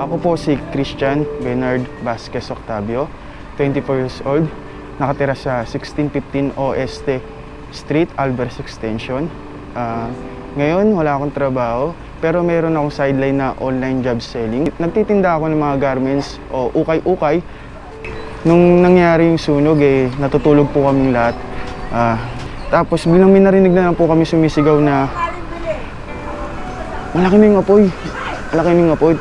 Ako po si Christian Bernard Vasquez Octavio, 24 years old, nakatira sa 1615 OST Street, Alvarez Extension. Ah, ngayon, wala akong trabaho, pero meron akong sideline na online job selling. Nagtitinda ako ng mga garments o ukay-ukay. Nung nangyari yung sunog, eh, natutulog po kaming lahat. Ah, tapos bilang may narinig na lang po kami sumisigaw na malaki na yung apoy. Malaki na yung apoy.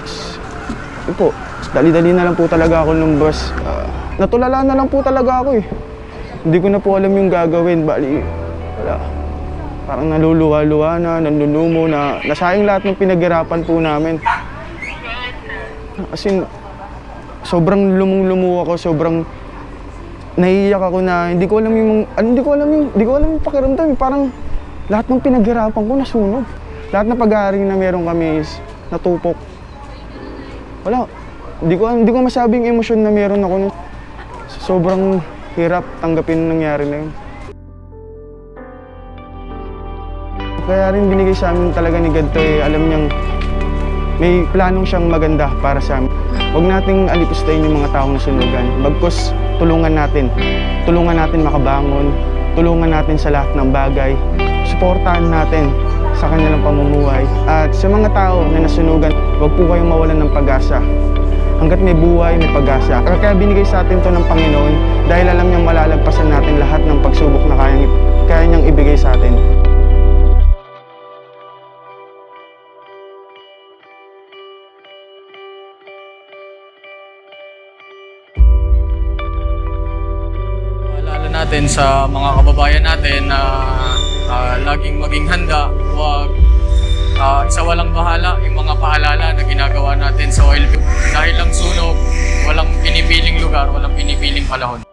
Yun po, dali-dali na lang po talaga ako lumabas. Ah, natulala na lang po talaga ako eh. Hindi ko na po alam yung gagawin. Bali, wala. Parang naluluwa-luwa na, nanlulumo na, nasayang lahat ng pinaghirapan po namin. As in, sobrang lumong-lumo ako, sobrang naiiyak ako na hindi ko alam yung ano, hindi ko alam yung hindi ko alam yung pakiramdam, eh. parang lahat ng pinaghirapan ko nasunog. Lahat ng pag-aaring na meron kami is natupok. Wala. Hindi ko hindi ko masabing emosyon na meron ako nun. Sobrang hirap tanggapin ang nangyari na yun. Kaya rin binigay sa amin talaga ni God to eh. Alam niyang may planong siyang maganda para sa amin. Huwag nating alipustayin yung mga taong nasunugan. Bagkus, tulungan natin. Tulungan natin makabangon. Tulungan natin sa lahat ng bagay. Suportahan natin sa kanilang pamumuhay. At sa mga tao na nasunugan, huwag po kayong mawalan ng pag-asa. Hanggat may buhay, may pag-asa. Kaya binigay sa atin to ng Panginoon dahil alam niyang malalagpasan natin lahat ng pagsubok na kaya, kaya niyang ibigay sa atin. Natin sa mga kababayan natin na ah, handa, huwag uh, isa walang bahala yung mga paalala na ginagawa natin sa oil field. Dahil lang sunog, walang pinipiling lugar, walang pinipiling panahon.